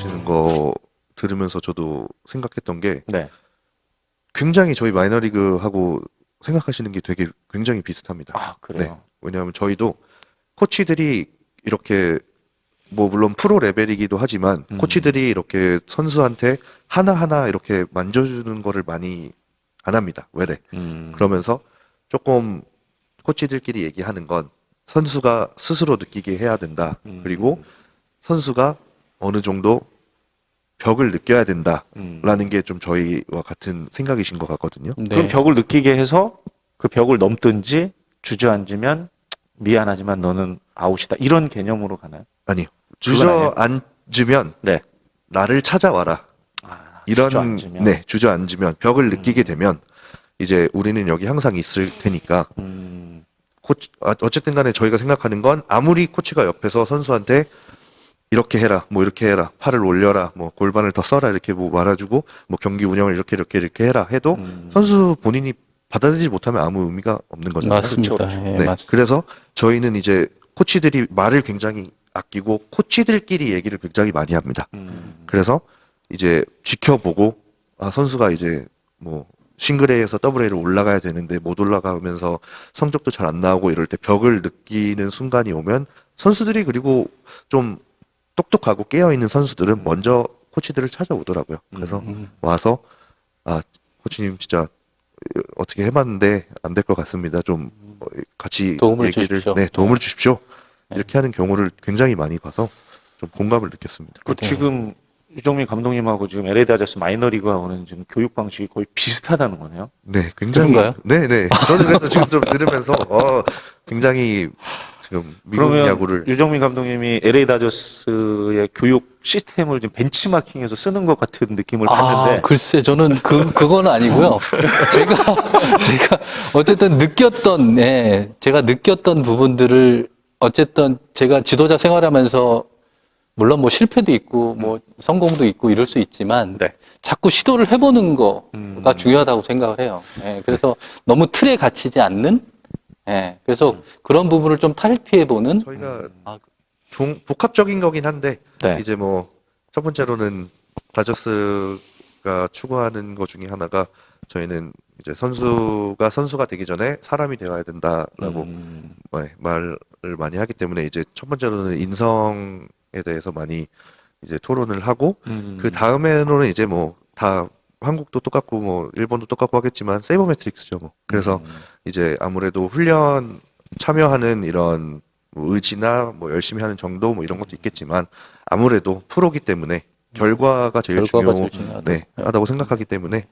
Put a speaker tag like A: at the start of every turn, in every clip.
A: 말씀하시는 거 들으면서 저도 생각했던 게
B: 네.
A: 굉장히 저희 마이너리그하고 생각하시는 게 되게 굉장히 비슷합니다.
B: 아 그래요.
A: 왜냐하면 저희도 코치들이 이렇게 뭐 물론 프로 레벨이기도 하지만
B: 음.
A: 코치들이 이렇게 선수한테 하나하나 이렇게 만져주는 거를 많이 안 합니다. 왜래?
B: 음.
A: 그러면서 조금 코치들끼리 얘기하는 건 선수가 스스로 느끼게 해야 된다.
B: 음.
A: 그리고 선수가 어느 정도 벽을 느껴야 된다라는
B: 음.
A: 게좀 저희와 같은 생각이신 것 같거든요.
C: 네.
B: 그럼 벽을 느끼게 해서 그 벽을 넘든지 주저앉으면 미안하지만 너는 아웃이다 이런 개념으로 가나요?
A: 아니요.
B: 아니에요?
A: 주저 앉으면
B: 네.
A: 나를 찾아와라.
B: 아,
A: 이런
B: 주저앉으면.
A: 네 주저 앉으면 벽을 느끼게 되면 이제 우리는 여기 항상 있을 테니까
B: 음.
A: 코치 아, 어쨌든 간에 저희가 생각하는 건 아무리 코치가 옆에서 선수한테 이렇게 해라 뭐 이렇게 해라 팔을 올려라 뭐 골반을 더 써라 이렇게 뭐 말아주고 뭐 경기 운영을 이렇게 이렇게 이렇게 해라 해도
B: 음.
A: 선수 본인이 받아들이지 못하면 아무 의미가 없는 거죠.
C: 맞습니다.
B: 그렇죠, 그렇죠.
C: 예,
A: 네,
C: 맞습니다.
A: 그래서 저희는 이제 코치들이 말을 굉장히 아끼고 코치들끼리 얘기를 굉장히 많이 합니다.
B: 음.
A: 그래서 이제 지켜보고 아 선수가 이제 뭐 싱글A에서 더블A로 올라가야 되는데 못 올라가면서 성적도 잘 안 나오고 이럴 때 벽을 느끼는 순간이 오면 선수들이 그리고 좀 똑똑하고 깨어 있는 선수들은 먼저 코치들을 찾아오더라고요. 그래서
C: 음.
A: 와서 아 코치님 진짜 어떻게 해봤는데 안 될 것 같습니다. 좀 어, 같이
C: 도움을
A: 얘기를
C: 주십시오.
A: 네 도움을
C: 네.
A: 주십시오.
C: 네.
A: 이렇게 하는 경우를 굉장히 많이 봐서 좀 공감을 느꼈습니다.
B: 그 지금 유정민 감독님하고 지금 LA 다저스 마이너리그가 오는 지금 교육 방식이 거의 비슷하다는 거네요.
A: 네, 굉장히
C: 그런가요?
A: 네, 네. 저는 그래서 지금 좀 들으면서 어, 굉장히 지금 미국
B: 그러면
A: 야구를
B: 유정민 감독님이 LA 다저스의 교육 시스템을 지금 벤치마킹해서 쓰는 것 같은 느낌을
C: 아,
B: 받는데
C: 글쎄, 저는 그, 그건 아니고요. 제가, 제가 어쨌든 느꼈던, 예, 제가 느꼈던 부분들을 어쨌든 제가 지도자 생활하면서 물론 뭐 실패도 있고 뭐 성공도 있고 이럴 수 있지만
B: 네.
C: 자꾸 시도를 해보는 거가
B: 음.
C: 중요하다고 생각을 해요. 예, 그래서 너무 틀에 갇히지 않는, 예, 그래서 그런 부분을 좀 탈피해 보는,
A: 저희가
C: 아,
A: 종, 복합적인 거긴 한데
B: 네.
A: 이제 뭐 첫 번째로는 다저스가 추구하는 것 중에 하나가 저희는 이제 선수가 선수가 되기 전에 사람이 되어야 된다라고
B: 음.
A: 네, 말을 많이 하기 때문에 이제 첫 번째로는 인성에 대해서 많이 이제 토론을 하고
B: 음.
A: 그 다음에는 이제 뭐 다 한국도 똑같고 뭐 일본도 똑같고 하겠지만 세이버 매트릭스죠 뭐 그래서
B: 음.
A: 이제 아무래도 훈련 참여하는 이런 뭐 의지나 뭐 열심히 하는 정도 뭐 이런 것도 있겠지만 아무래도 프로기 때문에 결과가 제일
C: 결과가
A: 중요
C: 제일 중요하다.
A: 네, 하다고 생각하기 때문에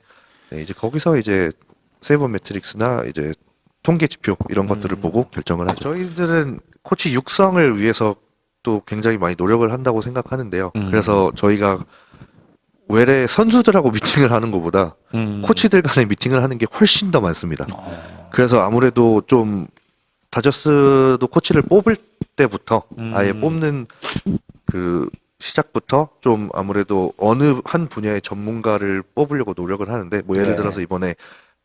A: 네, 이제 거기서 이제 세이버 매트릭스나 이제 통계 지표 이런 것들을
B: 음.
A: 보고 결정을 하죠. 저희들은 코치 육성을 위해서 또 굉장히 많이 노력을 한다고 생각하는데요.
B: 음.
A: 그래서 저희가 외래 선수들하고 미팅을 하는 것보다
B: 음.
A: 코치들 간의 미팅을 하는 게 훨씬 더 많습니다.
B: 어.
A: 그래서 아무래도 좀 다저스도 코치를 뽑을 때부터
B: 음.
A: 아예 뽑는 그 시작부터 좀 아무래도 어느 한 분야의 전문가를 뽑으려고 노력을 하는데 뭐 예를
B: 네.
A: 들어서 이번에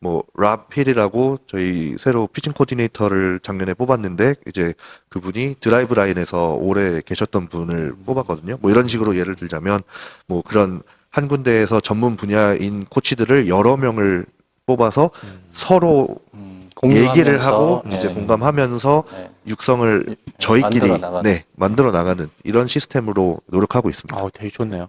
A: 뭐랍 힐이라고 저희 새로 피칭 코디네이터를 작년에 뽑았는데 이제 그분이 드라이브 라인에서 오래 계셨던 분을 뽑았거든요. 뭐 이런 식으로 예를 들자면 뭐 그런 한 군데에서 전문 분야인 코치들을 여러 명을 뽑아서 서로
C: 음,
A: 얘기를
C: 공유하면서,
A: 하고
C: 네.
A: 이제 공감하면서
C: 네.
A: 육성을 저희끼리
C: 만들어 나가는.
A: 네 만들어 나가는 이런 시스템으로 노력하고 있습니다.
B: 아, 되게 좋네요.